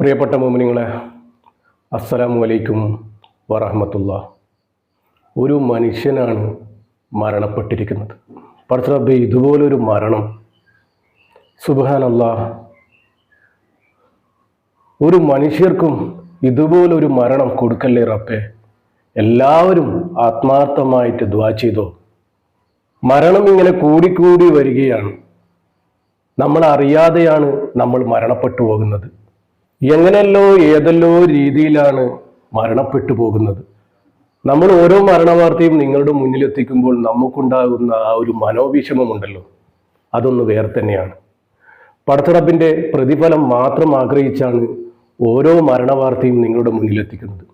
പ്രിയപ്പെട്ട മോമിനിങ്ങളെ അസ്സലാമു അലൈക്കും വറഹമത്തുള്ള. ഒരു മനുഷ്യനാണ് മരണപ്പെട്ടിരിക്കുന്നത്. പടച്ചറബ് ഇതുപോലൊരു മരണം. സുബാനല്ല ഒരു മനുഷ്യർക്കും ഇതുപോലൊരു മരണം കൊടുക്കല്ലേ റബ്ബേ? എല്ലാവരും ആത്മാർത്ഥമായിട്ട് ദ്വാ ചെയ്തോ? മരണം ഇങ്ങനെ കൂടിക്കൂടി വരികയാണ്. നമ്മൾ അറിയാതെയാണ് നമ്മൾ മരണപ്പെട്ടു പോകുന്നത്. എങ്ങനെയല്ലോ ഏതെല്ലോ രീതിയിലാണ് മരണപ്പെട്ടു പോകുന്നത്. നമ്മൾ ഓരോ മരണവാർത്തയും നിങ്ങളുടെ മുന്നിലെത്തിക്കുമ്പോൾ നമുക്കുണ്ടാകുന്ന ആ ഒരു മനോവിഷമമുണ്ടല്ലോ. അതൊന്ന് വേറെ തന്നെയാണ്. പടത്തടപ്പിന്റെ പ്രതിഫലം മാത്രം ആഗ്രഹിച്ചാണ് ഓരോ മരണവാർത്തയും നിങ്ങളുടെ മുന്നിലെത്തിക്കുന്നത്.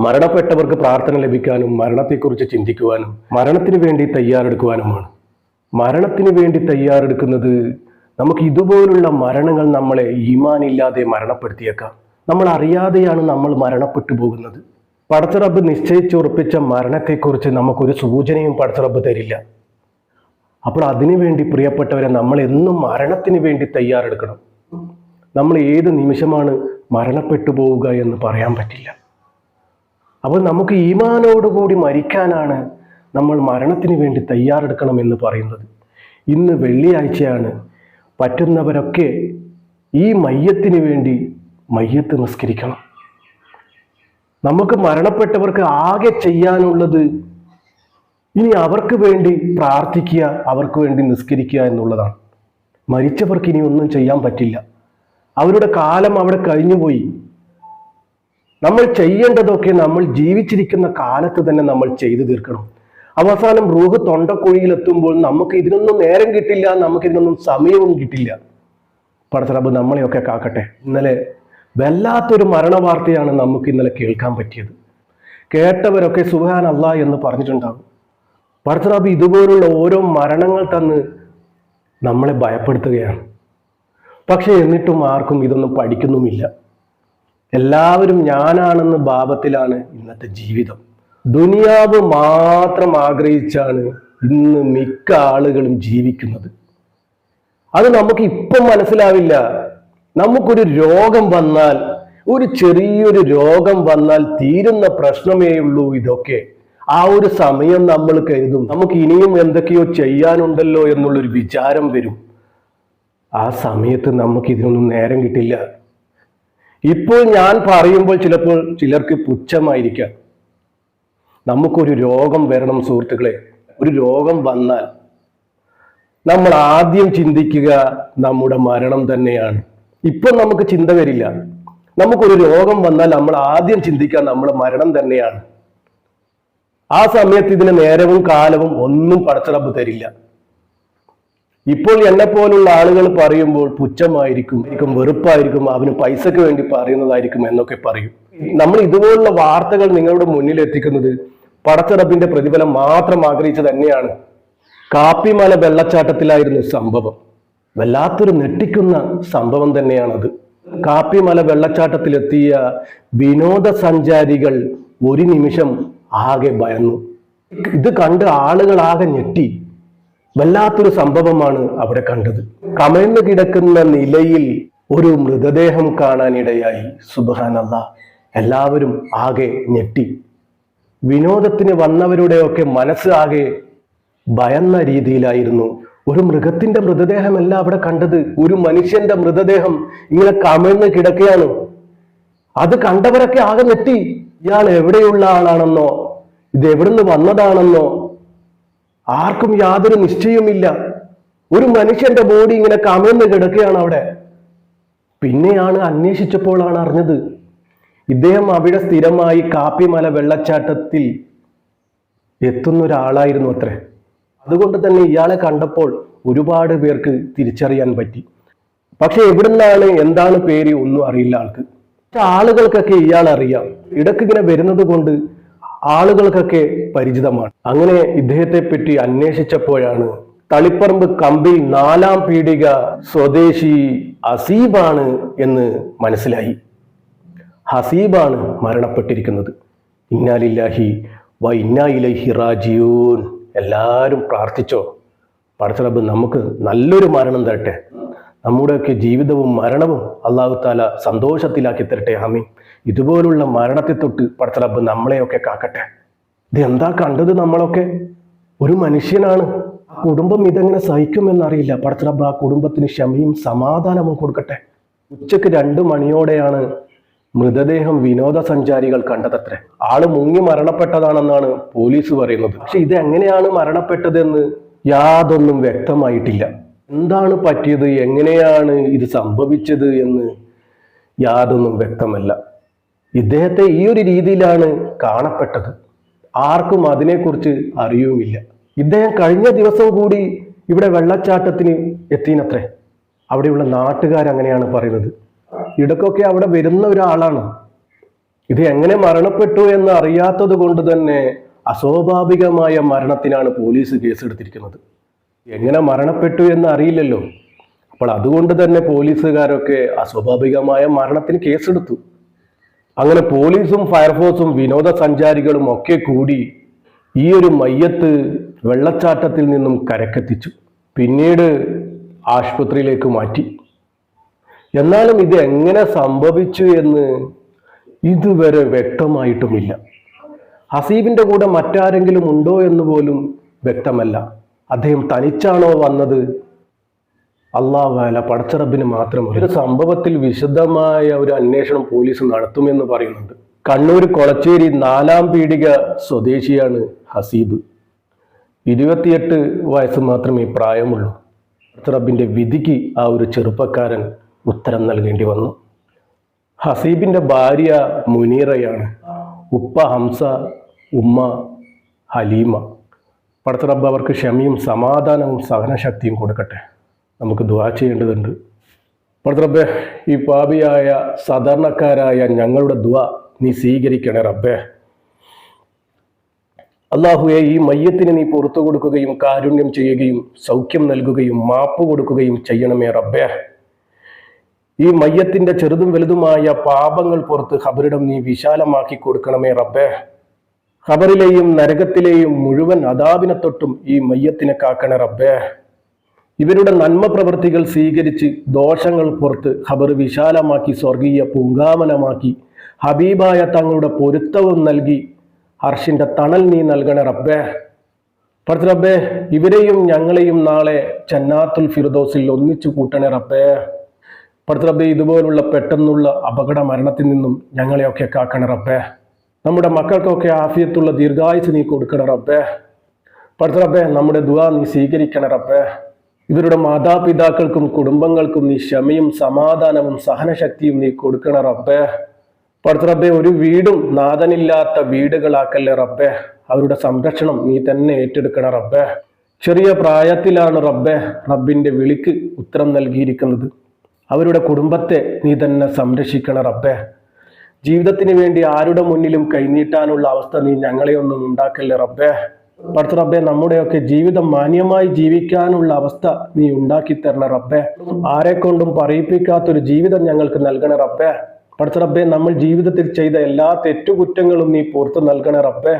മരണപ്പെട്ടവർക്ക് പ്രാർത്ഥന ലഭിക്കാനും മരണത്തെക്കുറിച്ച് ചിന്തിക്കുവാനും മരണത്തിന് വേണ്ടി തയ്യാറെടുക്കുവാനുമാണ്. മരണത്തിന് വേണ്ടി തയ്യാറെടുക്കുന്നത് നമുക്ക് ഇതുപോലുള്ള മരണങ്ങൾ നമ്മളെ ഈമാനില്ലാതെ മരണപ്പെടുത്തിയേക്കാം. നമ്മൾ അറിയാതെയാണ് നമ്മൾ മരണപ്പെട്ടു പോകുന്നത്. പടത്തറബ് നിശ്ചയിച്ചുറപ്പിച്ച മരണത്തെക്കുറിച്ച് നമുക്കൊരു സൂചനയും പടത്തറബ് തരില്ല. അപ്പോൾ അതിനുവേണ്ടി പ്രിയപ്പെട്ടവരെ നമ്മൾ എന്നും മരണത്തിന് വേണ്ടി തയ്യാറെടുക്കണം. നമ്മൾ ഏത് നിമിഷമാണ് മരണപ്പെട്ടു പോവുക എന്ന് പറയാൻ പറ്റില്ല. അപ്പോൾ നമുക്ക് ഈമാനോടുകൂടി മരിക്കാനാണ് നമ്മൾ മരണത്തിന് വേണ്ടി തയ്യാറെടുക്കണം എന്ന് പറയുന്നത്. ഇന്ന് വെള്ളിയാഴ്ചയാണ്. പറ്റുന്നവരൊക്കെ ഈ മയ്യത്തിന് വേണ്ടി മയ്യത്ത് നിസ്കരിക്കണം. നമുക്ക് മരണപ്പെട്ടവർക്ക് ആകെ ചെയ്യാനുള്ളത് ഇനി അവർക്ക് വേണ്ടി പ്രാർത്ഥിക്കുക അവർക്ക് വേണ്ടി നിസ്കരിക്കുക എന്നുള്ളതാണ്. മരിച്ചവർക്ക് ഇനി ഒന്നും ചെയ്യാൻ പറ്റില്ല. അവരുടെ കാലം അവിടെ കഴിഞ്ഞുപോയി നമ്മൾ ചെയ്യേണ്ടതൊക്കെ നമ്മൾ ജീവിച്ചിരിക്കുന്ന കാലത്ത് തന്നെ നമ്മൾ ചെയ്തു തീർക്കണം. അവസാനം റൂഹ് തൊണ്ടക്കുഴിയിൽ എത്തുമ്പോൾ നമുക്ക് ഇതിനൊന്നും നേരം കിട്ടില്ല നമുക്ക് ഇതിനൊന്നും സമയവും കിട്ടില്ല. പടത്തറബ് നമ്മളെയൊക്കെ കാക്കട്ടെ. ഇന്നലെ വല്ലാത്തൊരു മരണവാർത്തയാണ് നമുക്ക് ഇന്നലെ കേൾക്കാൻ പറ്റിയത്. കേട്ടവരൊക്കെ സുഹാൻ അല്ല എന്ന് പറഞ്ഞിട്ടുണ്ടാകും. പടത്തറബ് ഇതുപോലുള്ള ഓരോ മരണങ്ങൾ തന്ന് നമ്മളെ ഭയപ്പെടുത്തുകയാണ്. പക്ഷെ എന്നിട്ടും ആർക്കും ഇതൊന്നും പഠിക്കുന്നുമില്ല. എല്ലാവരും ഞാനാണെന്ന് ഭാവത്തിലാണ് ഇന്നത്തെ ജീവിതം. ദുനിയാവ് മാത്രം ആഗ്രഹിച്ചാണ് ഇന്ന് മിക്ക ആളുകളും ജീവിക്കുന്നത്. അത് നമുക്ക് ഇപ്പം മനസ്സിലാവില്ല. നമുക്കൊരു രോഗം വന്നാൽ ഒരു ചെറിയൊരു രോഗം വന്നാൽ തീരുന്ന പ്രശ്നമേ ഉള്ളൂ ഇതൊക്കെ. ആ ഒരു സമയം നമ്മൾ കരുതും. നമുക്ക് ഇനിയും എന്തൊക്കെയോ ചെയ്യാനുണ്ടല്ലോ എന്നുള്ളൊരു വിചാരം വരും. ആ സമയത്ത് നമുക്ക് ഇതിനൊന്നും നേരം കിട്ടില്ല. ഇപ്പോൾ ഞാൻ പറയുമ്പോൾ ചിലപ്പോൾ ചിലർക്ക് പുച്ഛമായിരിക്കാം. നമുക്കൊരു രോഗം വരണം സുഹൃത്തുക്കളെ. ഒരു രോഗം വന്നാൽ നമ്മൾ ആദ്യം ചിന്തിക്കുക നമ്മുടെ മരണം തന്നെയാണ്. ഇപ്പം നമുക്ക് ചിന്ത വരില്ല. നമുക്കൊരു രോഗം വന്നാൽ നമ്മൾ ആദ്യം ചിന്തിക്കുക നമ്മുടെ മരണം തന്നെയാണ്. ആ സമയത്ത് ഇതിന് നേരവും കാലവും ഒന്നും പടച്ചടപ്പ് തരില്ല. ഇപ്പോൾ എന്നെ പോലുള്ള ആളുകൾ പറയുമ്പോൾ പുച്ഛമായിരിക്കും വെറുപ്പായിരിക്കും അവന് പൈസക്ക് വേണ്ടി പറയുന്നതായിരിക്കും എന്നൊക്കെ പറയും. നമ്മൾ ഇതുപോലുള്ള വാർത്തകൾ നിങ്ങളുടെ മുന്നിൽ എത്തിക്കുന്നത് പടച്ചറബിന്റെ പ്രതിഫലം മാത്രം ആഗ്രഹിച്ചു തന്നെയാണ്. കാപ്പിമല വെള്ളച്ചാട്ടത്തിലായിരുന്നു സംഭവം. വല്ലാത്തൊരു നെട്ടിക്കുന്ന സംഭവം തന്നെയാണത്. കാപ്പിമല വെള്ളച്ചാട്ടത്തിലെത്തിയ വിനോദസഞ്ചാരികൾ ഒരു നിമിഷം ആകെ ഭയന്നു. ഇത് കണ്ട് ആളുകൾ ആകെ ഞെട്ടി. വല്ലാത്തൊരു സംഭവമാണ് അവിടെ കണ്ടത്. കമഴ്ന്നു കിടക്കുന്ന നിലയിൽ ഒരു മൃതദേഹം കാണാനിടയായി. സുബാനല്ല എല്ലാവരും ആകെ ഞെട്ടി. വിനോദത്തിന് വന്നവരുടെയൊക്കെ മനസ്സ് ആകെ ഭയന്ന രീതിയിലായിരുന്നു. ഒരു മൃഗത്തിന്റെ മൃതദേഹമല്ല അവിടെ കണ്ടത്. ഒരു മനുഷ്യന്റെ മൃതദേഹം ഇങ്ങനെ കമഴ്ന്ന് കിടക്കുകയാണ്. അത് കണ്ടവരൊക്കെ ആകെ നെറ്റി ഇയാൾ എവിടെയുള്ള ആളാണെന്നോ ഇത് എവിടുന്ന് വന്നതാണെന്നോ ആർക്കും യാതൊരു നിശ്ചയവുമില്ല. ഒരു മനുഷ്യന്റെ ബോഡി ഇങ്ങനെ കമഴ്ന്ന് കിടക്കുകയാണ് അവിടെ. പിന്നെയാണ് അന്വേഷിച്ചപ്പോഴാണ് അറിഞ്ഞത് ഇദ്ദേഹം അവിടെ സ്ഥിരമായി കാപ്പിമല വെള്ളച്ചാട്ടത്തിൽ എത്തുന്ന ഒരാളായിരുന്നു അത്രേ. അതുകൊണ്ട് തന്നെ ഇയാളെ കണ്ടപ്പോൾ ഒരുപാട് പേർക്ക് തിരിച്ചറിയാൻ പറ്റി. പക്ഷെ എവിടുന്നാണ് എന്താണ് പേര് ഒന്നും അറിയില്ല ആൾക്ക്. ആളുകൾക്കൊക്കെ ഇയാൾ അറിയാം. ഇടയ്ക്ക് ഇങ്ങനെ വരുന്നത് കൊണ്ട് ആളുകൾക്കൊക്കെ പരിചിതമാണ്. അങ്ങനെ ഇദ്ദേഹത്തെ പറ്റി അന്വേഷിച്ചപ്പോഴാണ് തളിപ്പറമ്പ് കമ്പിൽ നാലാം പീടിക സ്വദേശി അസീബാണ് എന്ന് മനസ്സിലായി. ഹസീബാണ് മരണപ്പെട്ടിരിക്കുന്നത്. ഇന്നാലില്ലാഹി വ ഇന്നാ ഇലൈഹി റാജിയൂൻ എല്ലാവരും പ്രാർത്ഥിച്ചോ. പടച്ചറബ് നമുക്ക് നല്ലൊരു മരണം തരട്ടെ. നമ്മുടെയൊക്കെ ജീവിതവും മരണവും അള്ളാഹു താല സന്തോഷത്തിലാക്കി തരട്ടെ. ആമീൻ. ഇതുപോലുള്ള മരണത്തെ തൊട്ട് പടച്ചറബ് നമ്മളെയൊക്കെ കാക്കട്ടെ. ഇത് എന്താ കണ്ടത് നമ്മളൊക്കെ? ഒരു മനുഷ്യനാണ്. ആ കുടുംബം ഇതെങ്ങനെ സഹിക്കുമെന്നറിയില്ല. പടച്ചറബ് ആ കുടുംബത്തിന് ക്ഷമയും സമാധാനവും കൊടുക്കട്ടെ. ഉച്ചയ്ക്ക് രണ്ട് മണിയോടെയാണ് മൃതദേഹം വിനോദസഞ്ചാരികൾ കണ്ടതത്രേ. ആൾ മുങ്ങി മരണപ്പെട്ടതാണെന്നാണ് പോലീസ് പറയുന്നത്. പക്ഷെ ഇത് എങ്ങനെയാണ് മരണപ്പെട്ടതെന്ന് യാതൊന്നും വ്യക്തമായിട്ടില്ല. എന്താണ് പറ്റിയത്? എങ്ങനെയാണ് ഇത് സംഭവിച്ചത് എന്ന് യാതൊന്നും വ്യക്തമല്ല. ഇദ്ദേഹത്തെ ഈ ഒരു രീതിയിലാണ് കാണപ്പെട്ടത്. ആർക്കും അതിനെക്കുറിച്ച് അറിയുമില്ല. ഇദ്ദേഹം കഴിഞ്ഞ ദിവസം കൂടി ഇവിടെ വെള്ളച്ചാട്ടത്തിന് എത്തിനത്രേ അവിടെയുള്ള നാട്ടുകാരങ്ങനെയാണ് പറയുന്നത്. ഇടയ്ക്കൊക്കെ അവിടെ വരുന്ന ഒരാളാണ്. ഇത് എങ്ങനെ മരണപ്പെട്ടു എന്ന് അറിയാത്തത് കൊണ്ട് തന്നെ അസ്വാഭാവികമായ മരണത്തിനാണ് പോലീസ് കേസെടുത്തിരിക്കുന്നത്. എങ്ങനെ മരണപ്പെട്ടു എന്ന് അറിയില്ലല്ലോ അപ്പോൾ അതുകൊണ്ട് തന്നെ പോലീസുകാരൊക്കെ അസ്വാഭാവികമായ മരണത്തിന് കേസെടുത്തു. അങ്ങനെ പോലീസും ഫയർഫോഴ്സും വിനോദസഞ്ചാരികളും ഒക്കെ കൂടി ഈ ഒരു മയ്യത്ത് വെള്ളച്ചാട്ടത്തിൽ നിന്നും കരക്കെത്തിച്ചു. പിന്നീട് ആശുപത്രിയിലേക്ക് മാറ്റി. എന്നാലും ഇത് എങ്ങനെ സംഭവിച്ചു എന്ന് ഇതുവരെ വ്യക്തമായിട്ടുമില്ല. ഹസീബിന്റെ കൂടെ മറ്റാരെങ്കിലും ഉണ്ടോ എന്ന് പോലും വ്യക്തമല്ല. അദ്ദേഹം തനിച്ചാണോ വന്നത്? അള്ളാഹുല പടച്ചറബിന് മാത്രം ഒരു സംഭവത്തിൽ വിശദമായ ഒരു അന്വേഷണം പോലീസ് നടത്തുമെന്ന് പറയുന്നുണ്ട്. കണ്ണൂർ കൊളച്ചേരി നാലാം പീടിക സ്വദേശിയാണ് ഹസീബ്. ഇരുപത്തിയെട്ട് വയസ്സ് മാത്രമേ പ്രായമുള്ളൂ. പടച്ചറബിന്റെ വിധിക്ക് ആ ഒരു ചെറുപ്പക്കാരൻ ഉത്തരം നൽകേണ്ടി വന്നു. ഹസീബിന്റെ ഭാര്യ മുനീറയാണ് ഉപ്പ ഹംസ ഉമ്മ ഹലീമ. പടത്തറബ് അവർക്ക് ക്ഷമയും സമാധാനവും സഹനശക്തിയും കൊടുക്കട്ടെ. നമുക്ക് ദുവാ ചെയ്യേണ്ടതുണ്ട്. പടത്തറബ്ബെ ഈ പാപിയായ സാധാരണക്കാരായ ഞങ്ങളുടെ ദുവ നീ സ്വീകരിക്കണേ റബ്ബേ. അള്ളാഹുയെ ഈ മയ്യത്തിന് നീ പുറത്തു കൊടുക്കുകയും കാരുണ്യം ചെയ്യുകയും സൗഖ്യം നൽകുകയും മാപ്പ് കൊടുക്കുകയും ചെയ്യണമേ റബ്ബേ. ഈ മയ്യത്തിന്റെ ചെറുതും വലുതുമായ പാപങ്ങൾ പുറത്ത് ഖബറിടം നീ വിശാലമാക്കി കൊടുക്കണമേ റബ്ബേ. ഖബറിലെയും നരകത്തിലെയും മുഴുവൻ അതാവിനെ തൊട്ടും ഈ മയ്യത്തിനെ കാക്കണേ റബ്ബേ. ഇവരുടെ നന്മ പ്രവൃത്തികൾ സ്വീകരിച്ച് ദോഷങ്ങൾ പുറത്ത് ഖബർ വിശാലമാക്കി സ്വർഗീയ പൂങ്കാമനമാക്കി ഹബീബായ തങ്ങളുടെ പൊരുത്തവും നൽകി ഹർഷിന്റെ തണൽ നീ നൽകണേ റബ്ബേ. പറഞ്ഞു റബ്ബേ ഇവരെയും ഞങ്ങളെയും നാളെ ചന്നാത്തുൽ ഫിർദോസിൽ ഒന്നിച്ചു കൂട്ടണേ റബ്ബേ. പടുത്ത റബ്ബേ ഇതുപോലുള്ള പെട്ടെന്നുള്ള അപകട മരണത്തിൽ നിന്നും ഞങ്ങളെയൊക്കെ കാക്കണ റബ്ബേ. നമ്മുടെ മക്കൾക്കൊക്കെ ആഫിയത്തുള്ള ദീർഘായുസ് നീ കൊടുക്കണ റബ്ബേ. പടുത്ത റബ്ബേ നമ്മുടെ ദുവാ നീ സ്വീകരിക്കണ റബ്ബേ. ഇവരുടെ മാതാപിതാക്കൾക്കും കുടുംബങ്ങൾക്കും നീ ക്ഷമയും സമാധാനവും സഹനശക്തിയും നീ കൊടുക്കണ റബ്ബേ. പടുത്ത റബ്ബേ ഒരു വീടും നാഥനില്ലാത്ത വീടുകളാക്കല്ലേ റബ്ബേ. അവരുടെ സംരക്ഷണം നീ തന്നെ ഏറ്റെടുക്കണ റബ്ബേ. ചെറിയ പ്രായത്തിലാണ് റബ്ബെ റബ്ബിന്റെ വിളിക്ക് ഉത്തരം നൽകിയിരിക്കുന്നത്. അവരുടെ കുടുംബത്തെ നീ തന്നെ സംരക്ഷിക്കണ റബ്ബേ. ജീവിതത്തിന് വേണ്ടി ആരുടെ മുന്നിലും കൈനീട്ടാനുള്ള അവസ്ഥ നീ ഞങ്ങളെ ഒന്നും ഉണ്ടാക്കല്ലേ റബ്ബേ. പടുത്ത റബ്ബെ നമ്മുടെയൊക്കെ ജീവിതം മാന്യമായി ജീവിക്കാനുള്ള അവസ്ഥ നീ ഉണ്ടാക്കി തരണ റബ്ബേ. ആരെക്കൊണ്ടും പറയിപ്പിക്കാത്തൊരു ജീവിതം ഞങ്ങൾക്ക് നൽകണ റബ്ബേ. പടുത്ത റബ്ബെ നമ്മൾ ജീവിതത്തിൽ ചെയ്ത എല്ലാ തെറ്റുകുറ്റങ്ങളും നീ പുറത്തു നൽകണ റബ്ബേ.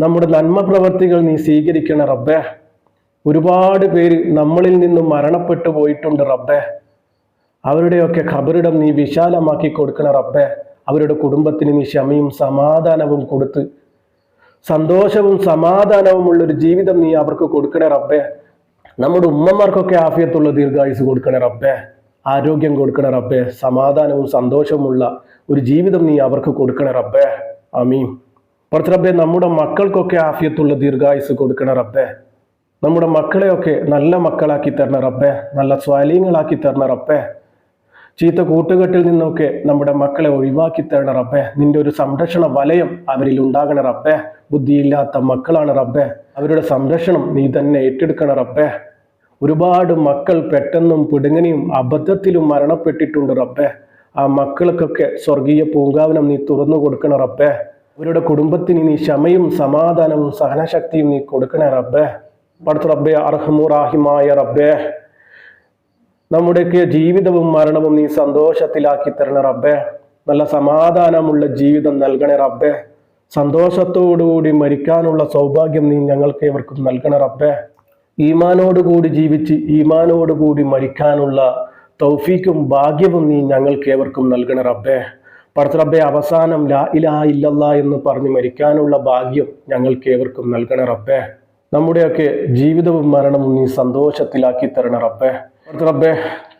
നമ്മുടെ നന്മ പ്രവർത്തികൾ നീ സ്വീകരിക്കണ റബ്ബേ. ഒരുപാട് പേര് നമ്മളിൽ നിന്നും മരണപ്പെട്ടു പോയിട്ടുണ്ട് റബ്ബേ. അവരുടെയൊക്കെ ഖബറിടം നീ വിശാലമാക്കി കൊടുക്കണ റബ്ബെ. അവരുടെ കുടുംബത്തിന് നീ ക്ഷമയും സമാധാനവും കൊടുത്ത്. സന്തോഷവും സമാധാനവും ഉള്ളൊരു ജീവിതം നീ അവർക്ക് കൊടുക്കണേ റബ്ബെ. നമ്മുടെ ഉമ്മമാർക്കൊക്കെ ആഫിയത്തുള്ള ദീർഘായുസ് കൊടുക്കണേ റബ്ബെ. ആരോഗ്യം കൊടുക്കണേ റബ്ബെ. സമാധാനവും സന്തോഷവുമുള്ള ഒരു ജീവിതം നീ അവർക്ക് കൊടുക്കണേ റബ്ബെ. അമീം കുറച്ച് റബ്ബെ നമ്മുടെ മക്കൾക്കൊക്കെ ആഫിയത്തുള്ള ദീർഘായുസ് കൊടുക്കണേ റബ്ബെ. നമ്മുടെ മക്കളെയൊക്കെ നല്ല മക്കളാക്കി തരണ റബ്ബെ. നല്ല സ്വാലീങ്ങളാക്കി തരണ റബ്ബേ. ചീത്ത കൂട്ടുകെട്ടിൽ നിന്നൊക്കെ നമ്മുടെ മക്കളെ ഒഴിവാക്കി തരണ റബ്ബേ. നിന്റെ ഒരു സംരക്ഷണ വലയം അവരിൽ ഉണ്ടാകണ റബ്ബേ. ബുദ്ധിയില്ലാത്ത മക്കളാണ് റബ്ബേ. അവരുടെ സംരക്ഷണം നീ തന്നെ ഏറ്റെടുക്കണ റബ്ബേ. ഒരുപാട് മക്കൾ പെട്ടെന്നും പിടുങ്ങനെയും അബദ്ധത്തിലും മരണപ്പെട്ടിട്ടുണ്ട് റബ്ബേ. ആ മക്കൾക്കൊക്കെ സ്വർഗീയ പൂങ്കാവനം നീ തുറന്നു കൊടുക്കണ റബ്ബേ. അവരുടെ കുടുംബത്തിന് നീ ക്ഷമയും സമാധാനവും സഹനശക്തിയും നീ കൊടുക്കണേ റബ്ബേ. പടുത്ത റബ്ബേ അർഹമുറാഹിമായ റബ്ബേ. നമ്മുടെയൊക്കെ ജീവിതവും മരണവും നീ സന്തോഷത്തിലാക്കി തരണ റബ്ബേ. നല്ല സമാധാനമുള്ള ജീവിതം നൽകണേ റബ്ബേ. സന്തോഷത്തോടുകൂടി മരിക്കാനുള്ള സൗഭാഗ്യം നീ ഞങ്ങൾക്ക് ഇവർക്കും നൽകണ റബ്ബേ. ഈമാനോടുകൂടി ജീവിച്ച് ഈമാനോടുകൂടി മരിക്കാനുള്ള തൗഫീക്കും ഭാഗ്യവും നീ ഞങ്ങൾക്ക് ഏവർക്കും നൽകണ റബ്ബേ. പടത്ത് റബ്ബെ അവസാനം ലാ ഇലാ ഇല്ലല്ലാ എന്ന് പറഞ്ഞ് മരിക്കാനുള്ള ഭാഗ്യം ഞങ്ങൾക്ക് ഏവർക്കും നൽകണ റബ്ബേ. നമ്മുടെയൊക്കെ ജീവിതവും മരണവും നീ സന്തോഷത്തിലാക്കി തരണ റബ്ബേ. റബ്ബെ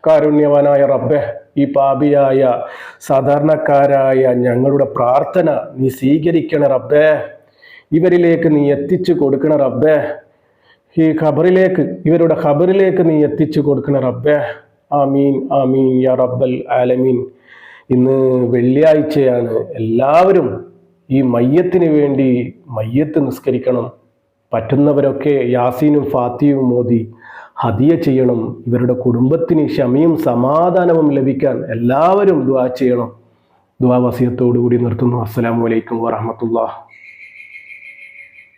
കാരുണ്യവാനായ റബ്ബെ ഈ പാപിയായ സാധാരണക്കാരായ ഞങ്ങളുടെ പ്രാർത്ഥന നീ സ്വീകരിക്കണ റബ്ബേ. ഇവരിലേക്ക് നീ എത്തിച്ചു കൊടുക്കണ റബ്ബേ. ഈ ഖബറിലേക്ക് ഇവരുടെ ഖബറിലേക്ക് നീ എത്തിച്ചു കൊടുക്കണ റബ്ബേ. ആമീൻ ആമീൻ യാ റബ്ബൽ ആലമീൻ. ഇന്ന് വെള്ളിയാഴ്ചയാണ്. എല്ലാവരും ഈ മയ്യത്തിന് വേണ്ടി മയ്യത്ത് നിസ്കരിക്കണം. പറ്റുന്നവരൊക്കെ യാസീനും ഫാത്തിയും മോദി ഹദിയ ചെയ്യണം ഇവരുടെ കുടുംബത്തിന് ക്ഷമയും സമാധാനവും ലഭിക്കാൻ എല്ലാവരും ദുആ ചെയ്യണം. ദുആ വസിയത്തോടു കൂടി നിർത്തുന്നു. അസ്സലാമു അലൈക്കും വറഹമത്തുള്ള